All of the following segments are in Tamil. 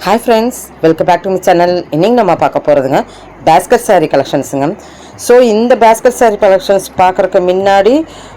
Hi friends welcome back to my channel இன்னைக்கு நம்ம பார்க்க போகிறதுங்க பேஸ்கட் saree கலெக்ஷன்ஸுங்க ஸோ இந்த பேஸ்கட் saree கலெக்ஷன்ஸ் பார்க்குறக்கு முன்னாடி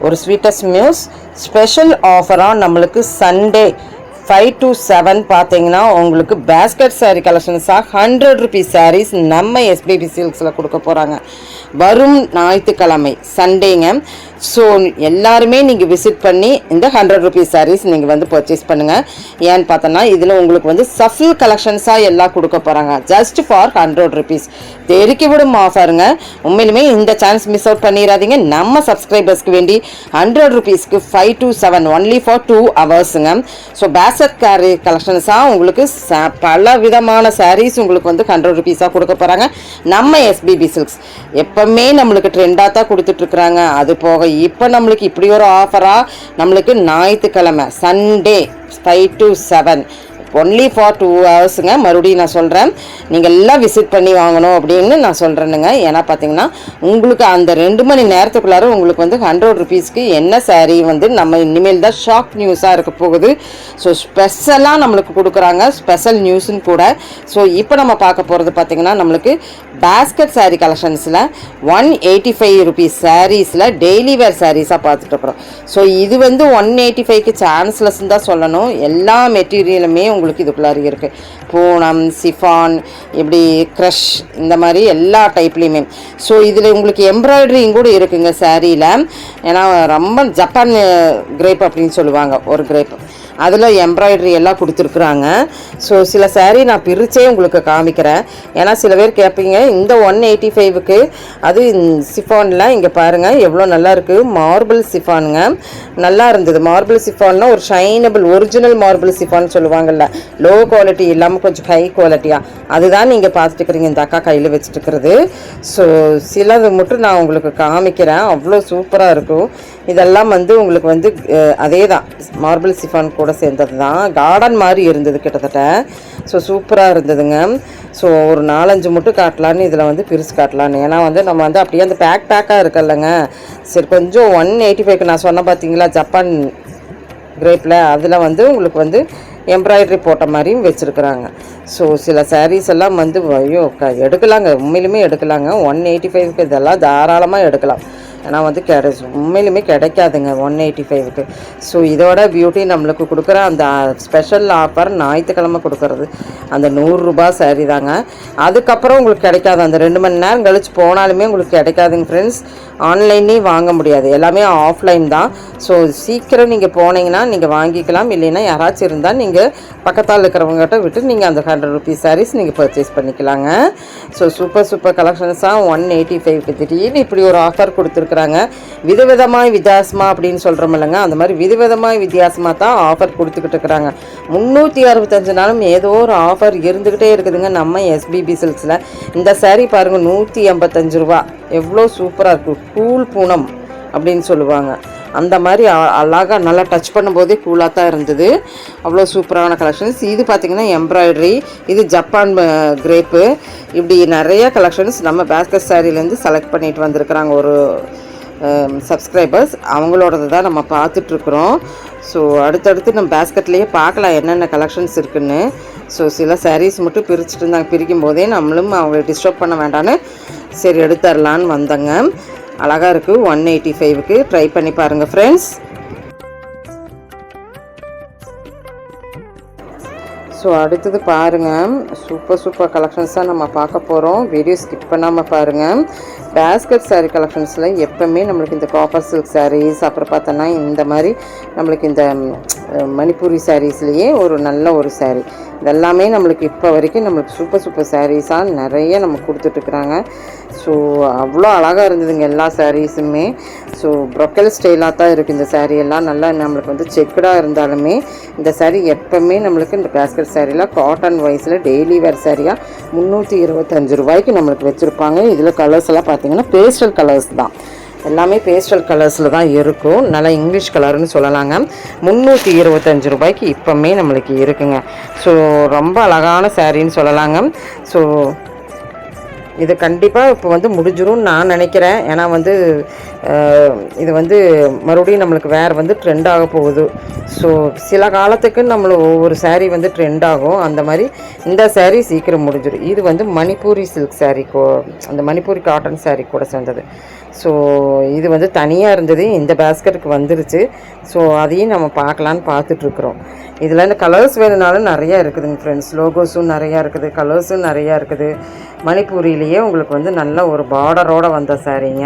ஒரு ஸ்வீட்டஸ்ட் நியூஸ் ஸ்பெஷல் ஆஃபராக நம்மளுக்கு சண்டே ஃபைவ் டு செவன் பார்த்தீங்கன்னா உங்களுக்கு பேஸ்கட் சாரீ கலெக்ஷன்ஸாக ஹண்ட்ரட் ருபீஸ் சாரீஸ் நம்ம எஸ்பிபி சில்க்ஸில் கொடுக்க போகிறாங்க வரும் ஞாயிற்றுக்கிழமை சண்டேங்க ஸோ எல்லாருமே நீங்கள் விசிட் பண்ணி இந்த ஹண்ட்ரட் ருபீஸ் சாரீஸ் நீங்கள் வந்து பர்ச்சேஸ் பண்ணுங்கள் ஏன்னு பார்த்தோன்னா இதில் உங்களுக்கு வந்து சஃபில் கலெக்ஷன்ஸாக எல்லாம் கொடுக்க போகிறாங்க ஜஸ்ட் ஃபார் ஹண்ட்ரட் ருபீஸ் தெருக்கி விடும் ஆஃபருங்க உண்மையிலுமே இந்த சான்ஸ் மிஸ் அவுட் பண்ணிடாதீங்க நம்ம சப்ஸ்கிரைபர்ஸ்க்கு வேண்டி ஹண்ட்ரட் ருபீஸ்க்கு five to seven only for two ஹவர்ஸுங்க so பேஸ் கேரி கலெக்ஷன்ஸாக உங்களுக்கு ச- பல விதமான சாரீஸ் உங்களுக்கு வந்து ஹண்ட்ரட் ருபீஸாக கொடுக்க போகிறாங்க நம்ம எஸ்பிபி சில்க்ஸ் எப்பவுமே நம்மளுக்கு ட்ரெண்டாக தான் கொடுத்துட்ருக்குறாங்க. அது போக இப்போ நம்மளுக்கு இப்படி ஒரு ஆஃபராக நம்மளுக்கு ஞாயிற்றுக்கிழமை Sunday five to seven only for two ஹவர்ஸுங்க மறுபடியும் நான் சொல்கிறேன் நீங்கள் எல்லாம் விசிட் பண்ணி வாங்கணும் அப்படின்னு நான் சொல்கிறேனுங்க ஏன்னா பார்த்தீங்கன்னா உங்களுக்கு அந்த ரெண்டு மணி நேரத்துக்குள்ளார உங்களுக்கு வந்து ஹண்ட்ரட் ருபீஸ்க்கு என்ன சாரீ வந்து நம்ம இனிமேல் தான் ஷாக் நியூஸாக இருக்க போகுது. ஸோ ஸ்பெஷலாக நம்மளுக்கு கொடுக்குறாங்க. ஸ்பெஷல் நியூஸுன்னு கூட. ஸோ இப்போ நம்ம பார்க்க போகிறது பார்த்தீங்கன்னா நம்மளுக்கு பேஸ்கட் சாரீ கலெக்ஷன்ஸில் ஒன் எயிட்டி ஃபைவ் ருபீஸ் சாரீஸில் டெய்லி வேர் சாரீஸாக பார்த்துட்டு இருக்கிறோம். ஸோ இது வந்து ஒன் எயிட்டி ஃபைவ்க்கு சான்ஸ்லெஸ் தான் சொல்லணும். எல்லா மெட்டீரியலுமே உங்களுக்கு உங்களுக்கு இதுக்குள்ளாரி இருக்குது பூனம் சிஃபான் இப்படி க்ரஷ் இந்த மாதிரி எல்லா டைப்லேயுமே. ஸோ இதில் உங்களுக்கு எம்ப்ராய்டரியும் கூட இருக்குங்க சாரியில் ஏன்னா ரொம்ப ஜப்பான் கிரேப் அப்படின்னு சொல்லுவாங்க ஒரு கிரேப். அதில் எம்ப்ராய்டரி எல்லாம் கொடுத்துருக்குறாங்க. ஸோ சில சேரீ நான் பிரித்தே உங்களுக்கு காமிக்கிறேன். ஏன்னா சில பேர் கேட்பீங்க இந்த ஒன் எயிட்டி ஃபைவுக்கு அது சிஃபானில் இங்கே பாருங்கள் எவ்வளோ நல்லா இருக்குது மார்பிள் சிஃபானுங்க. நல்லா இருந்தது. மார்பிள் சிஃபான்னா ஒரு ஷைனபிள் ஒரிஜினல் மார்பிள் சிஃபான்னு சொல்லுவாங்கல்ல. லோ குவாலிட்டி இல்லாமல் கொஞ்சம் ஹை குவாலிட்டியாக அதுதான் நீங்கள் பார்த்துட்டுக்கிறீங்க இந்த அக்கா கையில் வச்சுட்டுக்கிறது ஸோ சிலது மட்டும் நான் உங்களுக்கு காமிக்கிறேன். அவ்வளோ சூப்பராக இருக்கும். இதெல்லாம் வந்து உங்களுக்கு வந்து அதே தான் மார்பிள் சிஃபான் கூட சேர்ந்தது தான் கார்டன் மாதிரி இருந்தது கிட்டத்தட்ட. ஸோ சூப்பராக இருந்ததுங்க. ஸோ ஒரு நாலஞ்சு மட்டும் காட்டலான்னு இதில் வந்து பிரித்து காட்டலான்னு ஏன்னா வந்து நம்ம வந்து அப்படியே அந்த பேக் பேக்காக இருக்குல்லங்க. சரி கொஞ்சம் ஒன் எயிட்டி ஃபைவ்க்கு நான் சொன்னேன் பார்த்தீங்களா ஜப்பான் கிரேப்பில் அதில் வந்து உங்களுக்கு வந்து எம்ப்ராய்டரி போட்ட மாதிரியும் வச்சுருக்குறாங்க. ஸோ சில சாரீஸ் எல்லாம் வந்து ஐயோ க எடுக்கலாங்க. உண்மையிலுமே எடுக்கலாங்க. ஒன் எயிட்டி ஃபைவ்க்கு இதெல்லாம் தாராளமாக எடுக்கலாம். ஏன்னா வந்து கிடை உண்மையிலுமே கிடைக்காதுங்க ஒன் எயிட்டி ஃபைவுக்கு ஸோ இதோட பியூட்டி நம்மளுக்கு கொடுக்குற அந்த ஸ்பெஷல் ஆஃபர் ஞாயிற்றுக்கிழமை கொடுக்கறது. அந்த நூறுரூபா saree தாங்க. அதுக்கப்புறம் உங்களுக்கு கிடைக்காது. அந்த ரெண்டு மணி நேரம் கழிச்சு போனாலுமே உங்களுக்கு கிடைக்காதுங்க ஃப்ரெண்ட்ஸ் ஆன்லைன்லேயும் வாங்க முடியாது. எல்லாமே ஆஃப்லைன் தான். ஸோ சீக்கிரம் நீங்கள் போனீங்கன்னா நீங்கள் வாங்கிக்கலாம். இல்லைன்னா யாராச்சும் இருந்தால் நீங்கள் பக்கத்தால் இருக்கிறவங்ககிட்ட விட்டு நீங்கள் அந்த ஹண்ட்ரட் ருபீஸ் சாரீஸ் நீங்கள் பர்ச்சேஸ் பண்ணிக்கலாங்க. ஸோ சூப்பர் சூப்பர் கலெக்ஷன்ஸாக ஒன் எயிட்டி ஃபைவ்க்கு திடீர்னு இப்படி ஒரு ஆஃபர் கொடுத்துருக்கு கொடுத்துருக்குறாங்க. விதவிதமாக வித்தியாசமாக அப்படின்னு சொல்கிறோம் இல்லைங்க. அந்த மாதிரி விதவிதமாக வித்தியாசமாக தான் ஆஃபர் கொடுத்துக்கிட்டு இருக்கிறாங்க. முந்நூற்றி அறுபத்தஞ்சு நாளும் ஏதோ ஒரு ஆஃபர் இருந்துக்கிட்டே இருக்குதுங்க நம்ம எஸ்பிபி சில்ஸில் இந்த சாரீ பாருங்கள் நூற்றி எண்பத்தஞ்சு ரூபா. எவ்வளோ சூப்பராக இருக்கும் கூல் பூனம் அப்படின்னு சொல்லுவாங்க. அந்த மாதிரி அ- அழகா நல்லா டச் பண்ணும்போதே கூலாக தான் இருந்தது. அவ்வளோ சூப்பரான கலெக்ஷன்ஸ் இது பார்த்திங்கன்னா எம்ப்ராய்டரி இது ஜப்பான் கிரேப்பு இப்படி நிறைய கலெக்ஷன்ஸ் நம்ம பேஸ்கட் சாரிலேருந்து செலக்ட் பண்ணிட்டு வந்திருக்கிறாங்க ஒரு சப்ஸ்கிரைபர்ஸ் அவங்களோடது தான் நம்ம பார்த்துட்ருக்குறோம் ஸோ அடுத்தடுத்து நம்ம பேஸ்கெட்லேயே பார்க்கலாம் என்னென்ன கலெக்ஷன்ஸ் இருக்குன்னு. ஸோ சில சாரீஸ் மட்டும் பிரிச்சுட்டு இருந்தாங்க. பிரிக்கும் போதே நம்மளும் அவங்களை டிஸ்டர்ப் பண்ண வேண்டான்னு சரி எடுத்துடலான்னு வந்தேங்க. அழகாக இருக்குது ஒன் எயிட்டி ஃபைவுக்கு ட்ரை பண்ணி பாருங்கள் ஃப்ரெண்ட்ஸ் ஸோ அடுத்தது பாருங்கள் சூப்பர் சூப்பர் கலெக்ஷன்ஸாக நம்ம பார்க்க போகிறோம் வீடியோ ஸ்கிப் பண்ணாமல் பாருங்கள் பேஸ்கட் சாரீ கலெக்ஷன்ஸில் எப்போவுமே நம்மளுக்கு இந்த காப்பர் சில்க் சாரீஸ் அப்புறம் பார்த்தோன்னா இந்த மாதிரி நம்மளுக்கு இந்த மணிப்பூரி சாரீஸ்லேயே ஒரு நல்ல ஒரு சாரீ இதெல்லாமே நம்மளுக்கு இப்போ வரைக்கும் நம்மளுக்கு சூப்பர் சூப்பர் சாரீஸாக நிறைய நம்ம கொடுத்துட்ருக்குறாங்க ஸோ அவ்வளோ அழகாக இருந்ததுங்க எல்லா சாரீஸுமே ஸோ ப்ரொக்கல் ஸ்டைலாக தான் இருக்குது இந்த சாரீ எல்லாம். நல்லா நம்மளுக்கு வந்து செக்குடாக இருந்தாலுமே இந்த சாரீ எப்போவுமே நம்மளுக்கு இந்த பேஸ்கட் சாரீலாம் காட்டன் வைஸில் டெய்லி வேர் சாரியாக முந்நூற்றி இருபத்தஞ்சு ரூபாய்க்கு நம்மளுக்கு வச்சுருப்பாங்க. இதில் கலர்ஸ் எல்லாம் பார்த்தீங்கன்னா பேஸ்டல் கலர்ஸ் தான். எல்லாமே பேஸ்டல் கலர்ஸில் தான் இருக்கும். நல்லா இங்கிலீஷ் கலர்னு சொல்லலாங்க. முந்நூற்றி இருபத்தஞ்சு ரூபாய்க்கு இப்போமே நம்மளுக்கு இருக்குங்க. ஸோ ரொம்ப அழகான சாரின்னு சொல்லலாங்க. ஸோ இது கண்டிப்பாக இப்போ வந்து முடிஞ்சிரும்னு நான் நினைக்கிறேன். ஏன்னா வந்து இது வந்து மறுபடியும் நம்மளுக்கு வேறு வந்து ட்ரெண்ட் ஆக போகுது. ஸோ சில காலத்துக்கு நம்மள ஒவ்வொரு சேரீ வந்து ட்ரெண்ட் ஆகும். அந்த மாதிரி இந்த சேரீ சீக்கிரம் முடிஞ்சிடும் இது வந்து மணிப்பூரி சில்க் சேரீ கோ அந்த மணிப்பூரி காட்டன் சேரீ கூட சேர்ந்தது. ஸோ இது வந்து தனியாக இருந்தது. இந்த பேஸ்கெட்டுக்கு வந்துருச்சு. ஸோ அதையும் நம்ம பார்க்கலான்னு பார்த்துட்ருக்குறோம் இதில் இந்த கலர்ஸ் வேணும்னாலும் நிறையா இருக்குதுங்க ஃப்ரெண்ட்ஸ் லோகோஸும் நிறையா இருக்குது. கலர்ஸும் நிறையா இருக்குது. மணிப்பூரிலேயே உங்களுக்கு வந்து நல்ல ஒரு பார்டரோடு வந்த சாரீங்க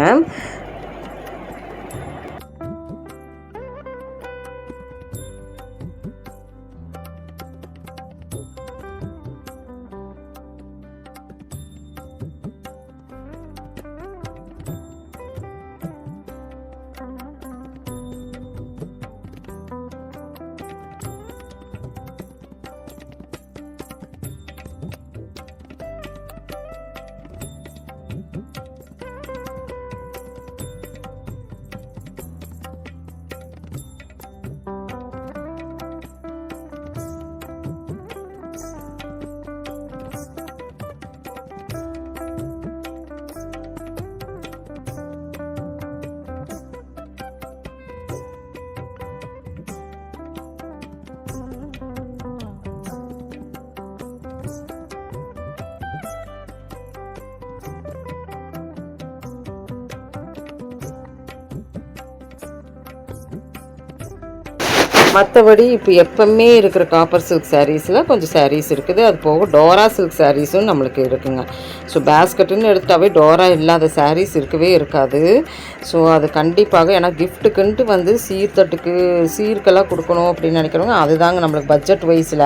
மற்றபடி இப்போ எப்பவுமே இருக்கிற காப்பர் சில்க் சாரீஸில் கொஞ்சம் சாரீஸ் இருக்குது. அது போக டோரா சில்க் சாரீஸும் நம்மளுக்கு இருக்குங்க. ஸோ பேஸ்கெட்டுன்னு எடுத்தாவே டோரா இல்லாத சாரீஸ் இருக்கவே இருக்காது. ஸோ அது கண்டிப்பாக ஏன்னா கிஃப்ட்டுக்குன்ட்டு வந்து சீர்தட்டுக்கு சீர்க்கெல்லாம் கொடுக்கணும் அப்படின்னு நினைக்கிறவங்க அதுதாங்க நம்மளுக்கு பட்ஜெட் வைஸில்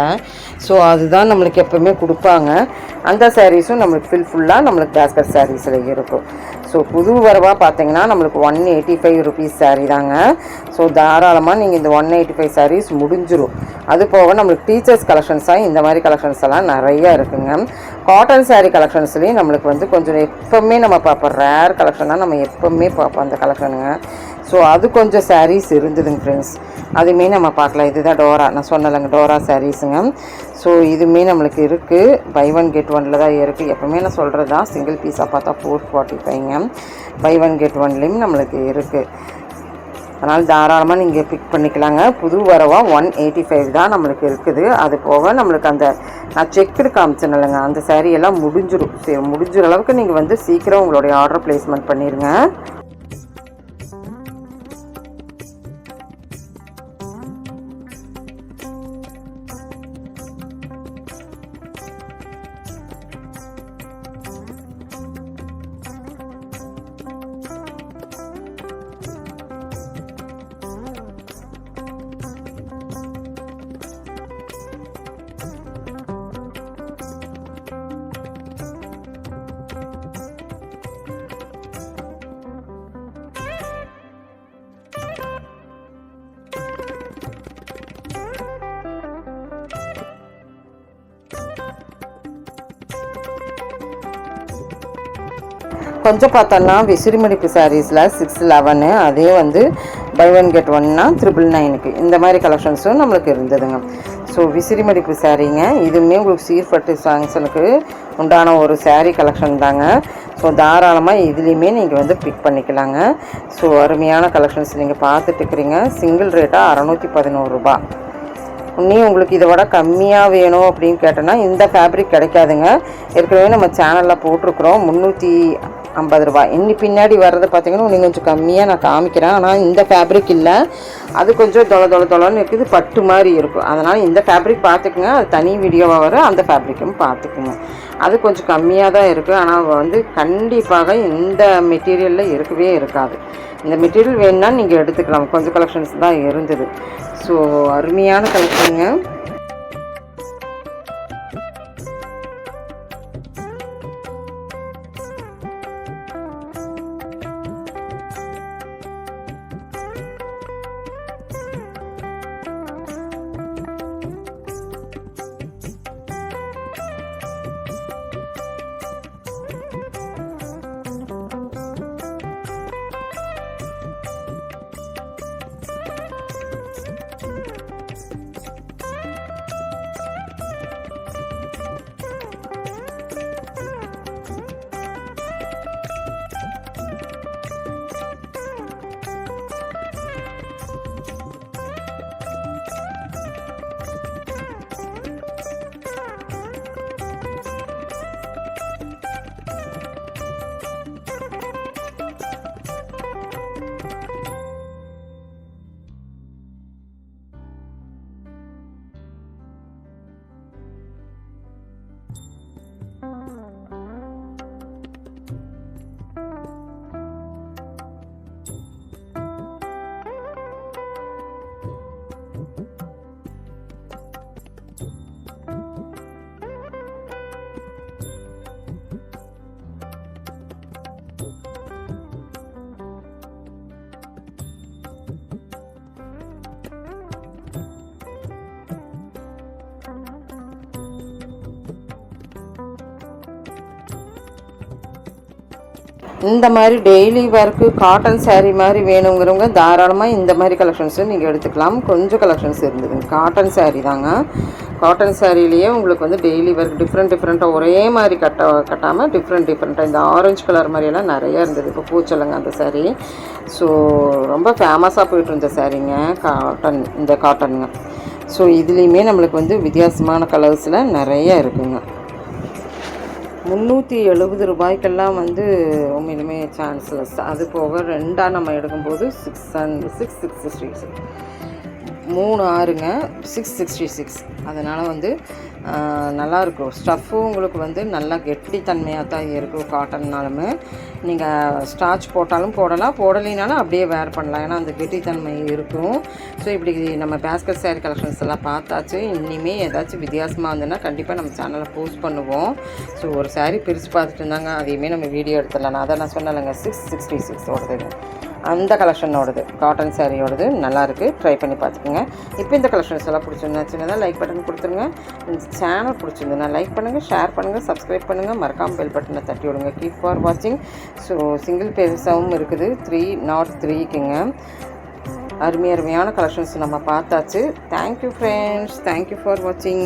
ஸோ அதுதான் நம்மளுக்கு எப்பவுமே கொடுப்பாங்க. அந்த சாரீஸும் நம்மளுக்கு ஃபில் ஃபுல்லாக நம்மளுக்கு பேஸ்கெட் சாரீஸில் இருக்கும். ஸோ புது வரவாக பார்த்தீங்கன்னா நம்மளுக்கு one eighty five rupees sari தாங்க. ஸோ தாராளமாக நீங்கள் இந்த ஒன் எயிட்டி ஃபைவ் சாரீஸ் முடிஞ்சிடும் அது போக நம்மளுக்கு டீச்சர்ஸ் கலெக்ஷன்ஸாக இந்த மாதிரி கலெக்ஷன்ஸ் எல்லாம் நிறையா இருக்குங்க. காட்டன் சாரீ கலெக்ஷன்ஸ்லேயும் நம்மளுக்கு வந்து கொஞ்சம் எப்போவுமே நம்ம பார்ப்போம். ரேர் கலெக்ஷனாக நம்ம எப்போவுமே பார்ப்போம் அந்த கலெக்ஷனுங்க ஸோ அது கொஞ்சம் சாரீஸ் இருந்ததுங்க ஃப்ரெண்ட்ஸ் அதுவுமே நம்ம பார்க்கலாம். இதுதான் டோரா. நான் சொன்னலைங்க டோரா சாரீஸுங்க ஸோ இதுவுமே நம்மளுக்கு இருக்குது பை ஒன் கெட் ஒனில் தான் இருக்குது எப்போவுமே நான் சொல்கிறது தான் சிங்கிள் பீஸாக பார்த்தா ஃபோர் ஃபார்ட்டி ஃபைவ்ங்க பை ஒன் கெட் ஒன்லேயும் நம்மளுக்கு இருக்குது அதனால் தாராளமாக நீங்கள் பிக் பண்ணிக்கலாங்க. புது வரவா ஒன் எயிட்டி ஃபைவ் தான் நம்மளுக்கு இருக்குது. அது போக நம்மளுக்கு அந்த நான் செக்குடு காமிச்சேன் இல்லைங்க அந்த சேரீ எல்லாம் முடிஞ்சிடும் சரி முடிஞ்சிற அளவுக்கு நீங்கள் வந்து சீக்கிரம் உங்களுடைய ஆர்டர் பிளேஸ்மெண்ட் பண்ணிடுங்க கொஞ்சம் பார்த்தோன்னா விசிறிமடிப்பு சாரீஸில் சிக்ஸ் லெவனு அதே வந்து பை ஒன் கெட் ஒன்னா த்ரிபிள் நைனுக்கு இந்த மாதிரி கலெக்ஷன்ஸும் நம்மளுக்கு இருந்ததுங்க. ஸோ விசிறிமடிப்பு சாரீங்க இதுவுமே உங்களுக்கு சீர்பட்டு சாங்ஸனுக்கு உண்டான ஒரு சாரீ கலெக்ஷன் தாங்க. ஸோ தாராளமாக இதுலேயுமே நீங்கள் வந்து பிக் பண்ணிக்கலாங்க. ஸோ அருமையான கலெக்ஷன்ஸ் நீங்கள் பார்த்துட்டு இருக்கிறீங்க. சிங்கிள் ரேட்டாக அறநூற்றி பதினோரு ரூபாய் இன்னும் உங்களுக்கு இதை விட கம்மியாக வேணும் அப்படின்னு கேட்டோன்னா இந்த ஃபேப்ரிக் கிடைக்காதுங்க. ஏற்கனவே நம்ம சேனலில் போட்டிருக்கிறோம். முந்நூற்றி ஐம்பது ரூபாய். இன்னி பின்னாடி வர்றது பார்த்தீங்கன்னா இன்னும் கொஞ்சம் கம்மியாக நான் காமிக்கிறேன். ஆனால் இந்த ஃபேப்ரிக் இல்லை. அது கொஞ்சம் தொலை தொலை தொலைன்னு இருக்குது. பட்டு மாதிரி இருக்கும். அதனால் இந்த ஃபேப்ரிக் பார்த்துக்குங்க அது தனி வீடியோவாக வரும் அந்த ஃபேப்ரிக்கும் பார்த்துக்குங்க அது கொஞ்சம் கம்மியாக தான் இருக்குது ஆனால் வந்து கண்டிப்பாக இந்த மெட்டீரியலில் இருக்கவே இருக்காது. இந்த மெட்டீரியல் வேணுன்னா நீங்கள் எடுத்துக்கலாம். கொஞ்சம் கலெக்ஷன்ஸ் தான் இருந்தது. ஸோ அருமையான கலெக்ஷனுங்க இந்த மாதிரி டெய்லி ஒர்க்கு காட்டன் சேரீ மாதிரி வேணுங்கிறவங்க தாராளமாக இந்த மாதிரி கலெக்ஷன்ஸும் நீங்கள் எடுத்துக்கலாம். கொஞ்சம் கலெக்ஷன்ஸ் இருந்ததுங்க. காட்டன் saree தாங்க. காட்டன் சாரிலேயே உங்களுக்கு வந்து டெய்லி ஒர்க் டிஃப்ரெண்ட் டிஃப்ரெண்ட்டாக ஒரே மாதிரி கட்ட கட்டாமல் டிஃப்ரெண்ட் டிஃப்ரெண்ட்டாக இந்த ஆரஞ்சு கலர் மாதிரியெல்லாம் நிறைய இருந்தது. இப்போ பூச்சலங்க அந்த சேரீ ஸோ ரொம்ப ஃபேமஸாக போயிட்டு இருந்த சாரீங்க காட்டன் இந்த காட்டனுங்க ஸோ இதுலேயுமே நம்மளுக்கு வந்து வித்தியாசமான கலர்ஸில் நிறைய இருக்குங்க. முந்நூற்றி எழுபது ரூபாய்க்கெல்லாம் வந்து உண்மையிலுமே சான்ஸ்லெஸ் அது போக ரெண்டாக நம்ம எடுக்கும்போது six and six six six மூணு ஆறுங்க சிக்ஸ் சிக்ஸ்டி சிக்ஸ் அதனால் வந்து நல்லாயிருக்கும். ஸ்டஃப்பும் உங்களுக்கு வந்து நல்லா கெட்டித்தன்மையாக தான் இருக்கும் காட்டன்னாலுமே. நீங்கள் ஸ்டார்ச் போட்டாலும் போடலாம் போடலைனாலும் அப்படியே வேர் பண்ணலாம். ஏன்னா அந்த கெட்டித்தன்மை இருக்கும். ஸோ இப்படி நம்ம பேஸ்கட் saree கலெக்ஷன்ஸ் எல்லாம் பார்த்தாச்சு. இனிமே ஏதாச்சும் வித்தியாசமாக இருந்ததுன்னா கண்டிப்பாக நம்ம சேனலில் போஸ்ட் பண்ணுவோம். ஸோ ஒரு சாரீ பிரித்து பார்த்துட்டு இருந்தாங்க. அதையுமே நம்ம வீடியோ எடுத்துடலாம். நான் அதை நான் சொன்னலைங்க சிக்ஸ் சிக்ஸ்டி சிக்ஸ் ஓடுதுங்க அந்த கலெக்ஷனோடது காட்டன் சாரியோடது நல்லாயிருக்கு ட்ரை பண்ணி பார்த்துக்குங்க. இப்போ இந்த கலெக்ஷன்ஸ் எல்லாம் பிடிச்சிருந்தா சின்னதாக லைக் பட்டன் கொடுத்துருங்க. இந்த சேனல் பிடிச்சிருந்ததுன்னா லைக் பண்ணுங்கள் ஷேர் பண்ணுங்கள் சப்ஸ்கிரைப் பண்ணுங்கள் மறக்காம பெல் பட்டனை தட்டி விடுங்க. கீப் ஃபார் வாட்சிங் ஸோ சிங்கிள் பேஸாகவும் இருக்குது. த்ரீ நாட் த்ரீக்குங்க அருமை அருமையான கலெக்ஷன்ஸ் நம்ம பார்த்தாச்சு. தேங்க்யூ ஃப்ரெண்ட்ஸ் தேங்க்யூ ஃபார் வாட்சிங்